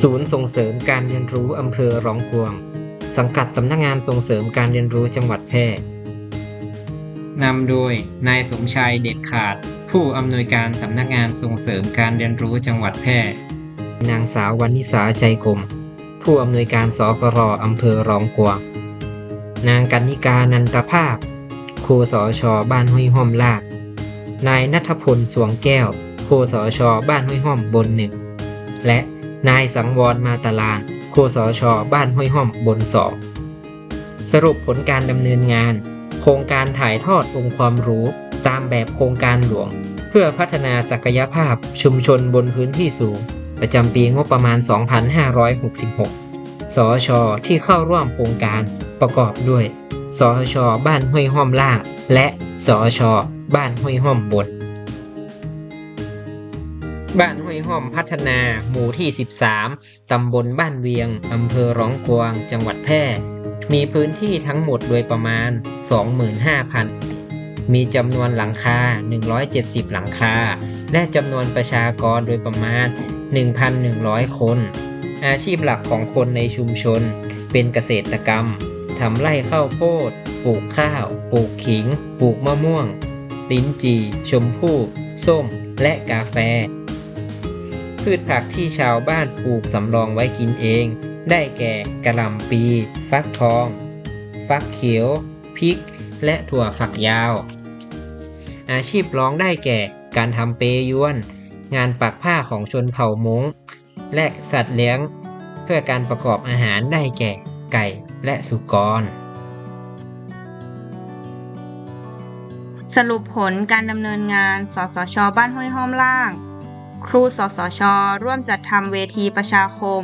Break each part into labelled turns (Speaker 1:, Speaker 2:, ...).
Speaker 1: ศูนย์ส่งเสริมการเรียนรู้อำเภอร้องกวง สังกัดสำนักงานส่งเสริมการเรียนรู้จังหวัดแพร่นำโดยนายสมชายเด็ดขาด ผู้อำนวยการสำนักงานส่งเสริมการเรียนรู้จังหวัดแพร่นางสาววนิสาใจกลมผู้อำนวยการสกรอำเภอร้องกวางนางกันนิกานันตภาพ สอชอบ้านห้วยห้อมลาด นายนัทพลสวงแก้วครูสอชอบ้านห้วยห้อมบนหนึ่ง และนายสังวรมาตาลานครูสอชอบ้านห้วยห้อมบนสอง สรุปผลการดำเนินงาน โครงการถ่ายทอดองค์ความรู้ตามแบบโครงการหลวง เพื่อพัฒนาศักยภาพชุมชนบนพื้นที่สูง ประจำปีงบประมาณ 2566สอชอที่เข้าร่วมโครงการ ประกอบด้วยสอชอบ้านห้วยห้อมล่าง และสอชอบ้านห้วยห้อมบน บ้านห้วยห้อมพัฒนาหมู่ที่ 13 ตำบลบ้านเวียง อำเภอร้องกวาง จังหวัดแพร่ มีพื้นที่ทั้งหมดโดยประมาณ 25,000 มีจำนวนหลังคา 170 หลังคา และจำนวนประชากรโดยประมาณ 1,100 คน อาชีพหลักของคนในชุมชนเป็นเกษตรกรรม ทำไร่ข้าวโพด ปลูกข้าว ปลูกขิง ปลูกมะม่วง ลิ้นจี่ ชมพู่ ส้ม และกาแฟ พืชผักที่ชาวบ้านปลูกสำรองไว้กินเอง ได้แก่กระหล่ำปี ฟักทอง ฟักเขียว พริก และถั่วฝักยาว อาชีพร้องได้แก่การทำเปยวน งานปักผ้าของชนเผ่ามงและสัตว์เลี้ยง เพื่อการประกอบอาหารได้แก่ ไก่และสุกร
Speaker 2: สรุปผลการดำเนินงาน สสช บ้านห้วยห้อมล่าง ครูสสช ร่วมจัดทำเวทีประชาคม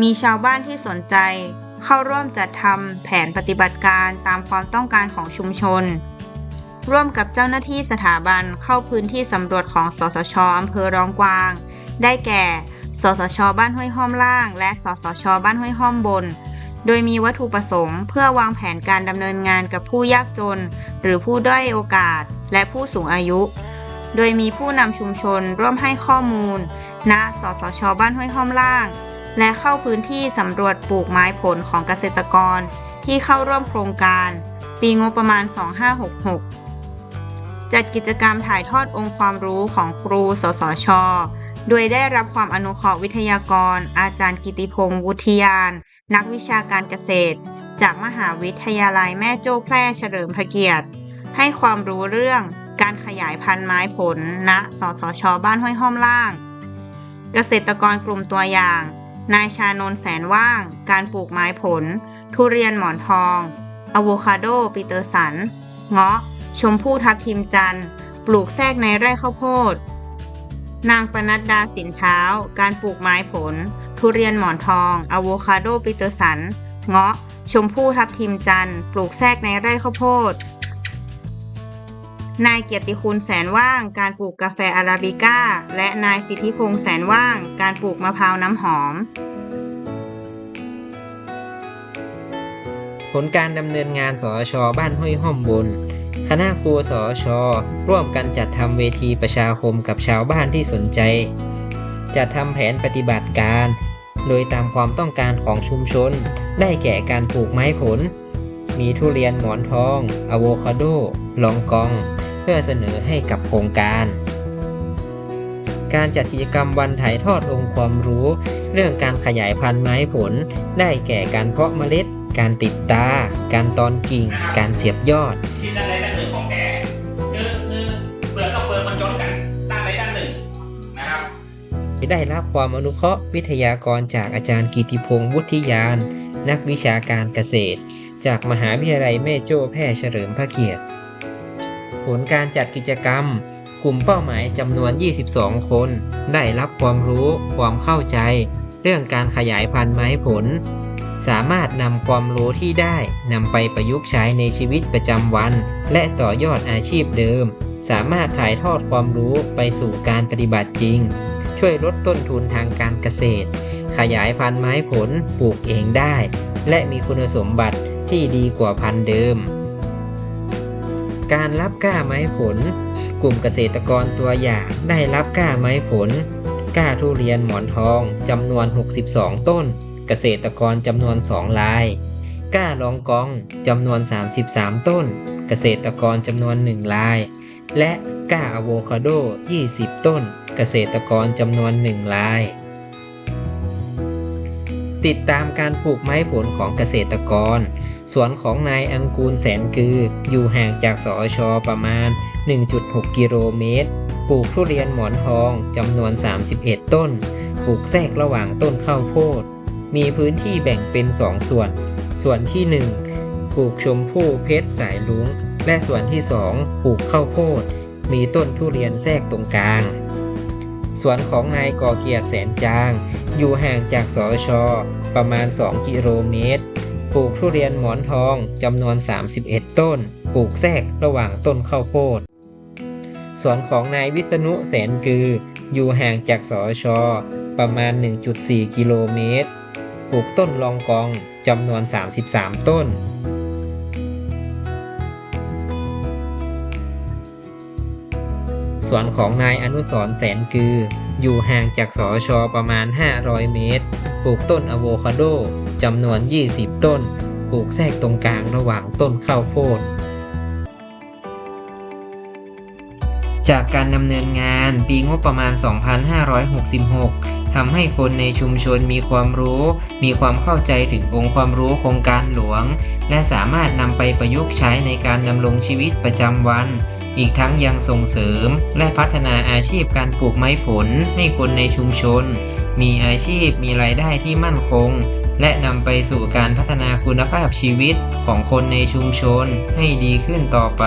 Speaker 2: มีชาวบ้านที่สนใจ เข้าร่วมจัดทำแผนปฏิบัติการตามความต้องการของชุมชน ร่วมกับเจ้าหน้าที่สถาบันเข้าพื้นที่สำรวจของ สสชอำเภอร้องกวาง ได้แก่ สสช บ้านห้วยห้อมล่าง และ สสช บ้านห้วยห้อมบน โดยมีวัตถุประสงค์ เพื่อวางแผนการดำเนินงานกับผู้ยากจน หรือผู้ด้อยโอกาส และผู้สูงอายุ โดยมีผู้นำชุมชนร่วมให้ข้อมูล ณ สสช บ้านห้วยห้อมล่าง และเข้าพื้นที่สำรวจปลูกไม้ผลของเกษตรกร ที่เข้าร่วมโครงการ ปีงบประมาณ 2566 จัดกิจกรรมถ่ายทอดองค์ความรู้ของครู สสช โดยได้รับความอนุเคราะห์วิทยากร อาจารย์กิติพงศ์วุฒิยาน นักวิชาการเกษตร จากมหาวิทยาลัยแม่โจ้แพร่เฉลิมพระเกียรติ ให้ความรู้เรื่องการขยายพันธุ์ไม้ผลณสสช บ้านห้วยห้อมล่าง เกษตรกรกลุ่มตัวอย่าง นายชานนท์แสนว่าง การปลูกไม้ผล ทุเรียนหมอนทองอะโวคาโดปีเตอร์สัน เงาะ ชมพู่ทับทิมจันทร์ ปลูกแทรกในไร่ข้าวโพด นางปนัดดาสินเท้า การปลูกไม้ผล ทุเรียนหมอนทองอะโวคาโดปีเตอร์สัน เงาะ ชมพู่ทับทิมจันทร์ ปลูกแทรกในไร่ข้าวโพด นายเกียรติคุณแสนว่าง การปลูกกาแฟอาราบิก้า และนายสิทธิพงษ์แสนว่าง การปลูกมะพร้าวน้ำหอม
Speaker 1: ผลการดำเนินงานสอชอบ้านห้วยห้อมบน คณะครูสอชอร่วมกันจัดทำเวทีประชาคมกับชาวบ้านที่สนใจ จัดทำแผนปฏิบัติการ โดยตามความต้องการของชุมชน ได้แก่การปลูกไม้ผล มีทุเรียนหมอนทองอะโวคาโด ลองกอง เพื่อเสนอให้กับโครงการ การจัดกิจกรรมวันถ่ายทอดองค์ความรู้ เรื่องการขยายพันธุ์ไม้ผล ได้แก่การเพาะเมล็ด การติดตา การตอนกิ่ง การเสียบยอด ได้รับความอนุเคราะห์วิทยากรจากอาจารย์กิติพงศ์วุฒิยาน นักวิชาการเกษตร จากมหาวิทยาลัยแม่โจ้แพร่เฉลิมพระเกียรติ ผลการจัดกิจกรรม กลุ่มเป้าหมายจำนวน 22 คน ได้รับความรู้ความเข้าใจ เรื่องการขยายพันธุ์ไม้ผล สามารถนำความรู้ที่ได้นำไปประยุกต์ใช้ในชีวิตประจำวัน และต่อยอดอาชีพเดิม สามารถถ่ายทอดความรู้ไปสู่การปฏิบัติจริง ช่วยลดต้นทุนทางการเกษตร ขยายพันธุ์ไม้ผลปลูกเองได้ และมีคุณสมบัติที่ดีกว่าพันธุ์เดิม การรับก้าไม้ผล กลุ่มเกษตรกรตัวอย่างได้รับก้าไม้ผล ก้าทุเรียนหมอนทองจำนวน 62 ต้น เกษตรกรจำนวน2ราย ก้าลองกองจำนวน 33 ต้น เกษตรกรจำนวน1ราย และก้าอะโวคาโด 20 ต้น เกษตรกรจำนวน1ราย ติดตามการปลูกไม้ผลของเกษตรกร สวนของนายอังกูลแสนคือ อยู่ห่างจากสอชอประมาณ 1.6 กิโลเมตร ปลูกทุเรียนหมอนทองจำนวน 31 ต้น ปลูกแทรกระหว่างต้นข้าวโพด มีพื้นที่แบ่งเป็น 2 ส่วน ส่วนที่ 1 ปลูกชมพู่เพชรสายลุงและส่วนที่ 2 ปลูกข้าวโพด มีต้นทุเรียนแทรกตรงกลาง สวนของนายก่อเกียรติแสนจาง อยู่ห่างจากสอชอประมาณ 2 กิโลเมตร ปลูกทุเรียนหมอนทองจำนวน 31 ต้น ปลูกแทรกระหว่างต้นข้าวโพดสวนของนายวิษณุแสนกือ อยู่ห่างจากสอชอประมาณ 1.4 กิโลเมตร ปลูกต้นลองกองจำนวน 33 ต้น สวนของนายอนุสรแสนคือ อยู่ห่างจากสอชอประมาณ 500 เมตร ปลูกต้นอะโวคาโดจำนวน 20 ต้น ปลูกแทรกตรงกลางระหว่างต้นข้าวโพด จากการดำเนินงานปีงบประมาณ 2566 ทำให้คนในชุมชนมีความรู้ มีความเข้าใจถึงองค์ความรู้โครงการหลวง และสามารถนำไปประยุกต์ใช้ในการดำรงชีวิตประจำวัน อีกทั้งยังส่งเสริม และพัฒนาอาชีพการปลูกไม้ผลให้คนในชุมชน มีอาชีพมีรายได้ที่มั่นคง และนำไปสู่การพัฒนาคุณภาพชีวิตของคนในชุมชนให้ดีขึ้นต่อไป